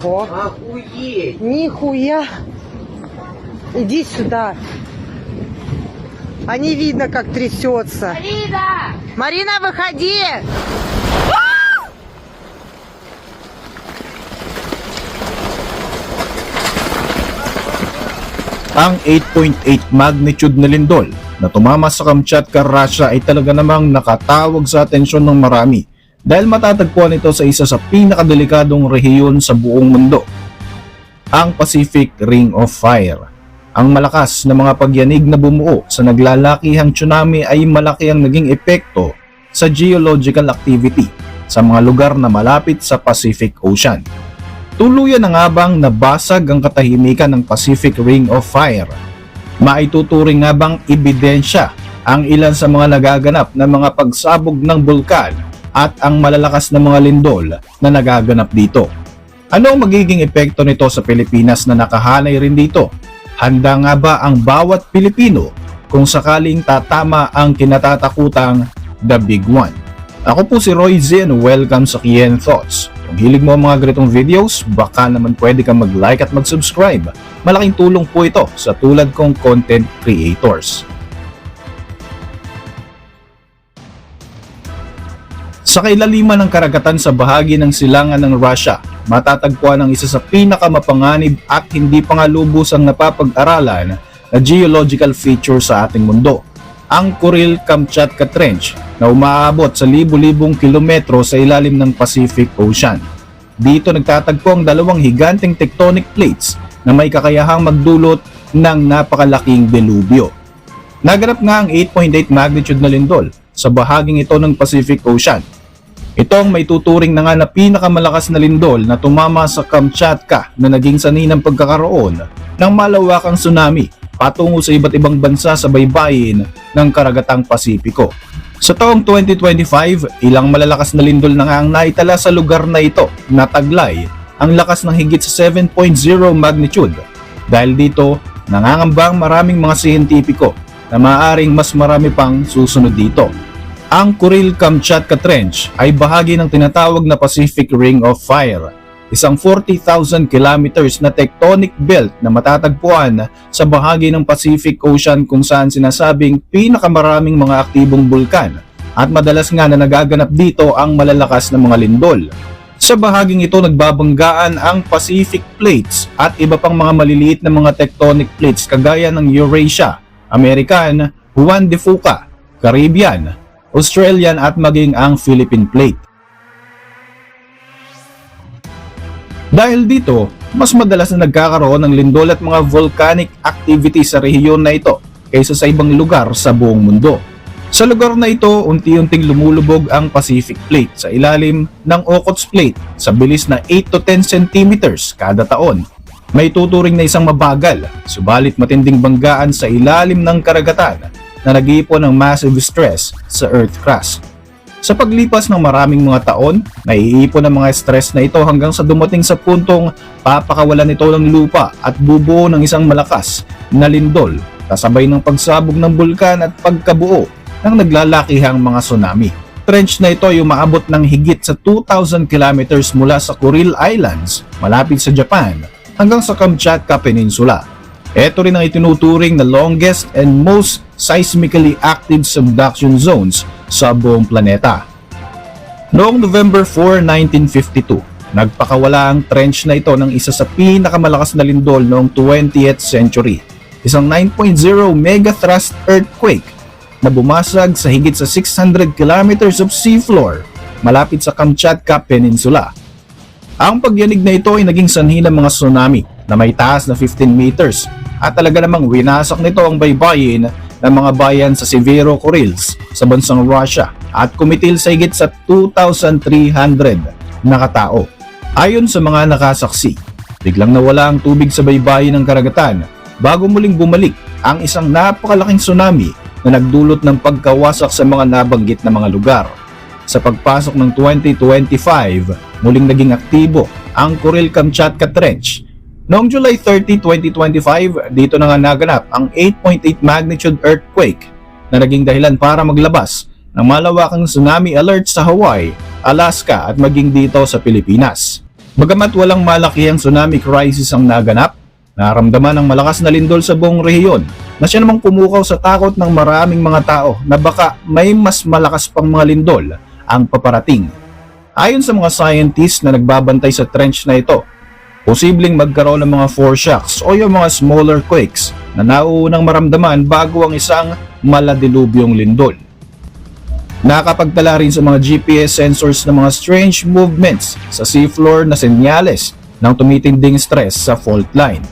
Ого. Охуеть! Нихуя. Иди сюда. А не видно, как трясется. Марина! Марина, выходи! Ang 8.8 magnitude na lindol na tumama sa Kamchatka, Russia ay talaga namang nakatawag sa atensyon ng marami dahil matatagpuan ito sa isa sa pinakadelikadong rehiyon sa buong mundo, ang Pacific Ring of Fire. Ang malakas na mga pagyanig na bumuo sa naglalakihang tsunami ay malaki ang naging epekto sa geological activity sa mga lugar na malapit sa Pacific Ocean. Tuluyan na nga bang nabasag ang katahimikan ng Pacific Ring of Fire? Maituturing nga bang ebidensya ang ilan sa mga nagaganap na mga pagsabog ng bulkan at ang malalakas na mga lindol na nagaganap dito? Ano ang magiging epekto nito sa Pilipinas na nakahanay rin dito? Handa nga ba ang bawat Pilipino kung sakaling tatama ang kinatatakutang The Big One? Ako po si Roy Z welcome sa Kian Thoughts. Kung hilig mo ang mga ganitong videos, baka naman pwede kang mag-like at mag-subscribe. Malaking tulong po ito sa tulad kong content creators. Sa kailaliman ng karagatan sa bahagi ng silangan ng Russia, matatagpuan ang isa sa pinakamapanganib at hindi pa nga lubusang napapag-aralan na geological feature sa ating mundo, ang Kuril-Kamchatka Trench na umaabot sa libu-libong kilometro sa ilalim ng Pacific Ocean. Dito nagtatagpo ang dalawang higanting tectonic plates na may kakayahang magdulot ng napakalaking delubyo. Naganap nga ang 8.8 magnitude na lindol sa bahaging ito ng Pacific Ocean. Ito ang may tuturing na nga na pinakamalakas na lindol na tumama sa Kamchatka na naging sanhi ng pagkakaroon ng malawakang tsunami patungo sa iba't ibang bansa sa baybayin ng karagatang Pasipiko. Sa taong 2025, ilang malalakas na lindol na nga ang naitala sa lugar na ito na taglay ang lakas ng higit sa 7.0 magnitude. Dahil dito, nangangambang maraming mga siyentipiko na maaaring mas marami pang susunod dito. Ang Kuril-Kamchatka Trench ay bahagi ng tinatawag na Pacific Ring of Fire, isang 40,000 kilometers na tectonic belt na matatagpuan sa bahagi ng Pacific Ocean kung saan sinasabing pinakamaraming mga aktibong bulkan at madalas nga na nagaganap dito ang malalakas na mga lindol. Sa bahaging ito nagbabanggaan ang Pacific Plates at iba pang mga maliliit na mga tectonic plates kagaya ng Eurasia, American, Juan de Fuca, Caribbean, Australian at maging ang Philippine Plate. Dahil dito, mas madalas na nagkakaroon ng lindol at mga volcanic activity sa rehiyon na ito kaysa sa ibang lugar sa buong mundo. Sa lugar na ito, unti-unting lumulubog ang Pacific Plate sa ilalim ng Okhotsk Plate sa bilis na 8 to 10 centimeters kada taon. May tuturing na isang mabagal, subalit matinding banggaan sa ilalim ng karagatan na nag-iipon ng massive stress sa Earth crust. Sa paglipas ng maraming mga taon, naiipon ang mga stress na ito hanggang sa dumating sa puntong papakawalan ito ng lupa at bubuo ng isang malakas na lindol kasabay ng pagsabog ng bulkan at pagkabuo ng naglalakihang mga tsunami. Trench na ito ay umaabot ng higit sa 2,000 kilometers mula sa Kuril Islands, malapit sa Japan, hanggang sa Kamchatka Peninsula. Ito rin ang itinuturing na longest and most seismically active subduction zones sa buong planeta. Noong November 4, 1952, nagpakawala ang trench na ito ng isa sa pinakamalakas na lindol noong 20th century, isang 9.0 megathrust earthquake na bumasag sa higit sa 600 kilometers of seafloor malapit sa Kamchatka Peninsula. Ang pagyanig na ito ay naging sanhi ng mga tsunami na may taas na 15 meters at talaga namang winasak nito ang baybayin ng mga bayan sa Severo Kurils sa bansang Russia at kumitil sa higit sa 2,300 na katao. Ayon sa mga nakasaksi, biglang nawala ang tubig sa baybayin ng karagatan bago muling bumalik ang isang napakalaking tsunami na nagdulot ng pagkawasak sa mga nabanggit na mga lugar. Sa pagpasok ng 2025, muling naging aktibo ang Kuril-Kamchatka Trench Noong July 30, 2025, dito na nga naganap ang 8.8 magnitude earthquake na naging dahilan para maglabas ng malawakang tsunami alert sa Hawaii, Alaska at maging dito sa Pilipinas. Bagamat walang malakihang tsunami crisis ang naganap, naramdaman ng malakas na lindol sa buong rehiyon na siya namang pumukaw sa takot ng maraming mga tao na baka may mas malakas pang mga lindol ang paparating. Ayon sa mga scientists na nagbabantay sa trench na ito, posibleng magkaroon ng mga foreshocks o yung mga smaller quakes na nauunang maramdaman bago ang isang maladilubyong lindol. Nakapagtala rin sa mga GPS sensors ng mga strange movements sa seafloor na senyales ng tumitinding stress sa fault line.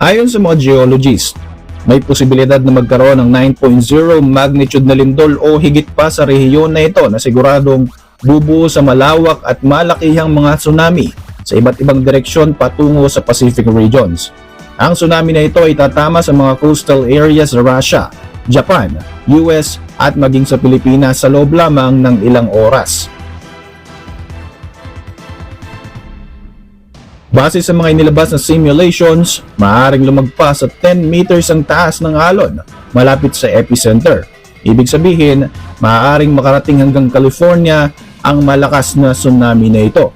Ayon sa mga geologists, may posibilidad na magkaroon ng 9.0 magnitude na lindol o higit pa sa rehiyon na ito na siguradong bubuo sa malawak at malakihang mga tsunami sa iba't ibang direksyon patungo sa Pacific regions. Ang tsunami na ito ay tatama sa mga coastal areas sa Russia, Japan, US at maging sa Pilipinas sa loob lamang ng ilang oras. Base sa mga inilabas na simulations, maaaring lumagpas sa 10 meters ang taas ng alon malapit sa epicenter. Ibig sabihin, maaaring makarating hanggang California ang malakas na tsunami na ito.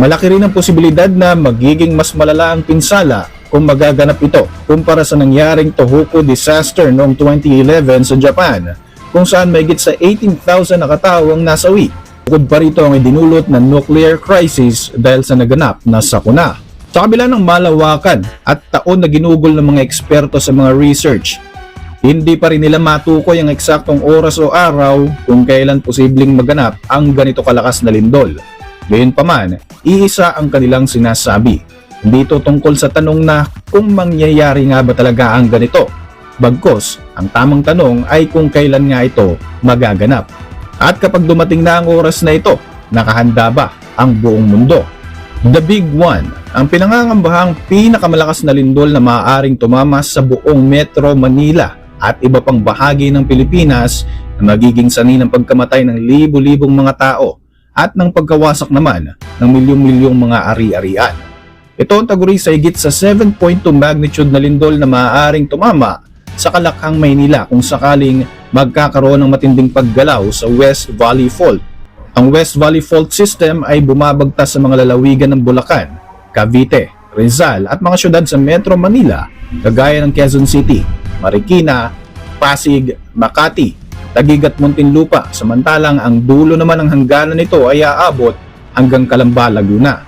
Malaki rin ang posibilidad na magiging mas malala ang pinsala kung magaganap ito kumpara sa nangyaring Tohoku disaster noong 2011 sa Japan kung saan mahigit sa 18,000 na katao ang nasawi. Bukod pa rito ang idinulot na nuclear crisis dahil sa naganap na sakuna. Sa kabila ng malawakan at taon na ginugol ng mga eksperto sa mga research, hindi pa rin nila matukoy ang eksaktong oras o araw kung kailan posibleng maganap ang ganito kalakas na lindol. Gayunpaman, iisa ang kanilang sinasabi. Hindi ito tungkol sa tanong na kung mangyayari nga ba talaga ang ganito. Bagkos, ang tamang tanong ay kung kailan nga ito magaganap. At kapag dumating na ang oras na ito, nakahanda ba ang buong mundo? The Big One, ang pinangangambahang pinakamalakas na lindol na maaaring tumama sa buong Metro Manila at iba pang bahagi ng Pilipinas na magiging sanhi ng pagkamatay ng libo-libong mga tao at ng pagkawasak naman ng milyong-milyong mga ari-arian. Ito ang taguri sa higit sa 7.2 magnitude na lindol na maaaring tumama sa Kalakhang, Maynila kung sakaling magkakaroon ng matinding paggalaw sa West Valley Fault. Ang West Valley Fault System ay bumabagtas sa mga lalawigan ng Bulacan, Cavite, Rizal at mga syudad sa Metro Manila kagaya ng Quezon City, Marikina, Pasig, Makati, Taguig at Muntinlupa samantalang ang dulo naman ng hangganan nito ay aabot hanggang Calamba, Laguna.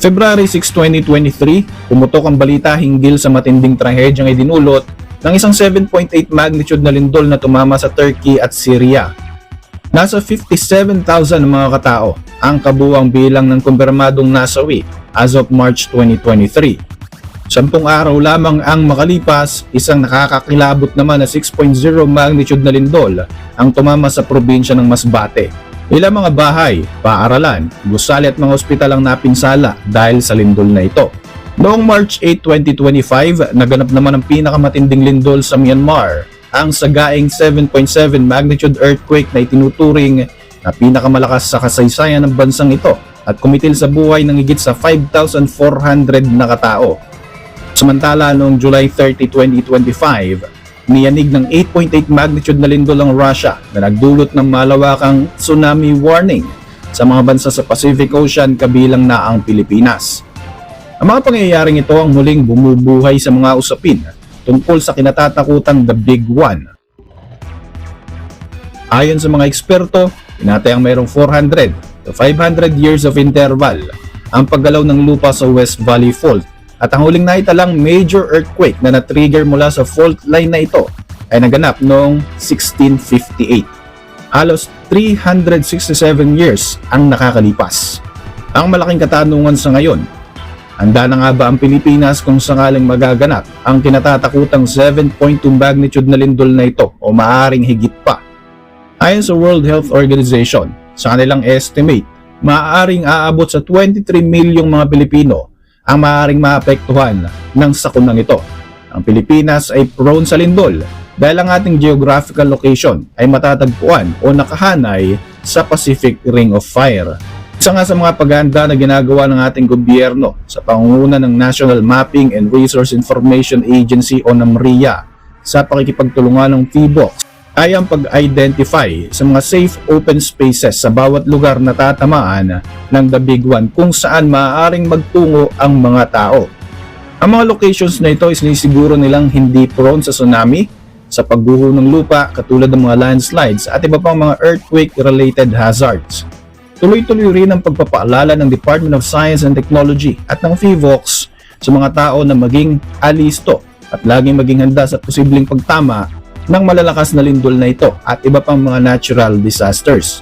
February 6, 2023, pumutok ang balita hinggil sa matinding trahedyang idinulot ng isang 7.8 magnitude na lindol na tumama sa Turkey at Syria. Nasa 57,000 mga katao ang kabuang bilang ng kumpirmadong nasawi as of March 2023. Sampung araw lamang ang makalipas, isang nakakakilabot naman na 6.0 magnitude na lindol ang tumama sa probinsya ng Masbate. Ilang mga bahay, paaralan, gusali at mga ospital ang napinsala dahil sa lindol na ito. Noong March 8, 2025, naganap naman ang pinakamatinding lindol sa Myanmar, ang sagaing 7.7 magnitude earthquake na itinuturing na pinakamalakas sa kasaysayan ng bansang ito at kumitil sa buhay ng higit sa 5,400 na katao. Samantala noong July 30, 2025, niyanig ng 8.8 magnitude na lindol ang Russia na nagdulot ng malawakang tsunami warning sa mga bansa sa Pacific Ocean kabilang na ang Pilipinas. Ang mga pangyayaring ito ang muling bumubuhay sa mga usapin tungkol sa kinatatakutang The Big One. Ayon sa mga eksperto, tinatayang mayroong 400 to 500 years of interval ang paggalaw ng lupa sa West Valley Fault at ang huling naitalang major earthquake na na-trigger mula sa fault line na ito ay naganap noong 1658. Halos 367 years ang nakakalipas. Ang malaking katanungan sa ngayon, handa na nga ba ang Pilipinas kung sakaling magaganap ang kinatatakutang 7.2 magnitude na lindol na ito o maaring higit pa? Ayon sa World Health Organization, sa kanilang estimate, maaaring aabot sa 23 milyong mga Pilipino ang maaaring maapektuhan ng sakunang ito. Ang Pilipinas ay prone sa lindol dahil ang ating geographical location ay matatagpuan o nakahanay sa Pacific Ring of Fire. Isa nga sa mga paghahanda na ginagawa ng ating gobyerno sa pangunguna ng National Mapping and Resource Information Agency o NAMRIA sa pakikipagtulungan ng PHIVOX ay ang pag-identify sa mga safe open spaces sa bawat lugar na tatamaan ng The Big One kung saan maaaring magtungo ang mga tao. Ang mga locations na ito is sinisiguro nilang hindi prone sa tsunami, sa pagguho ng lupa katulad ng mga landslides at iba pang mga earthquake-related hazards. Tuloy-tuloy rin ang pagpapaalala ng Department of Science and Technology at ng FIVOX sa mga tao na maging alisto at laging maging handa sa posibleng pagtama ng malalakas na lindol na ito at iba pang mga natural disasters.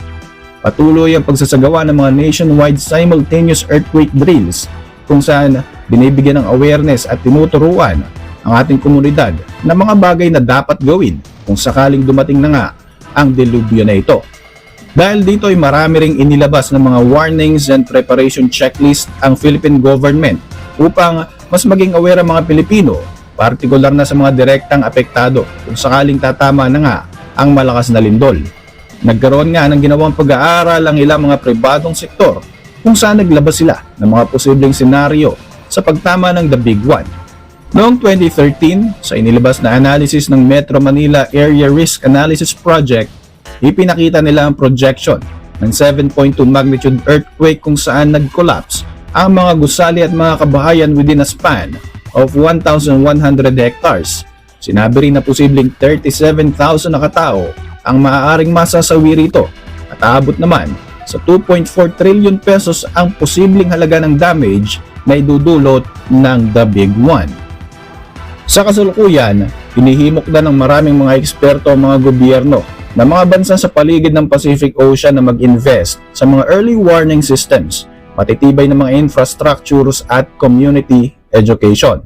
Patuloy ang pagsasagawa ng mga nationwide simultaneous earthquake drills kung saan binibigyan ng awareness at tinuturuan ang ating komunidad na mga bagay na dapat gawin kung sakaling dumating na nga ang delubyo na ito. Dahil dito ay marami ring inilabas ng mga warnings and preparation checklist ang Philippine government upang mas maging aware ang mga Pilipino, partikular na sa mga direktang apektado kung sakaling tatama na nga ang malakas na lindol. Nagkaroon nga ng ginawang pag-aaral ang ilang mga pribadong sektor kung saan naglabas sila ng mga posibleng senaryo sa pagtama ng The Big One. Noong 2013, sa inilabas na analysis ng Metro Manila Area Risk Analysis Project, ipinakita nila ang projection ng 7.2 magnitude earthquake kung saan nag-collapse ang mga gusali at mga kabahayan within a span of 1,100 hectares. Sinabi rin na posibleng 37,000 na katao ang maaaring masasawi rito at aabot naman sa 2.4 trillion pesos ang posibleng halaga ng damage na idudulot ng The Big One. Sa kasalukuyan, hinihimok na ng maraming mga eksperto ang mga gobyerno na mga bansa sa paligid ng Pacific Ocean na mag-invest sa mga early warning systems, matitibay na mga infrastructures at community education.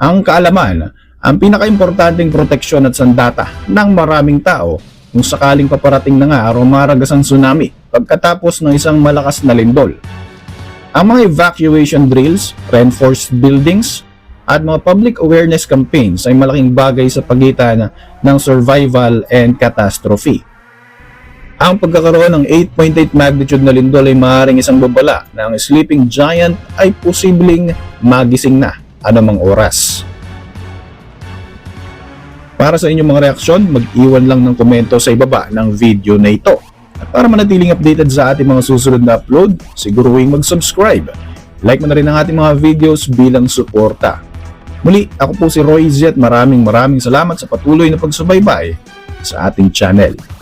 Ang kaalaman, ang pinakaimportanteng proteksyon at sandata ng maraming tao kung sakaling paparating na nga o maragas ang tsunami pagkatapos ng isang malakas na lindol. Ang mga evacuation drills, reinforced buildings, at mga public awareness campaigns ay malaking bagay sa pagitan ng survival and catastrophe. Ang pagkakaroon ng 8.8 magnitude na lindol ay maaaring isang babala na ang sleeping giant ay posibleng magising na anumang oras. Para sa inyong mga reaksyon, mag-iwan lang ng komento sa ibaba ng video na ito. At para manatiling updated sa ating mga susunod na upload, siguruhin mag-subscribe. Like mo na rin ang ating mga videos bilang suporta. Muli, ako po si Roy Z at maraming maraming salamat sa patuloy na pagsubaybay sa ating channel.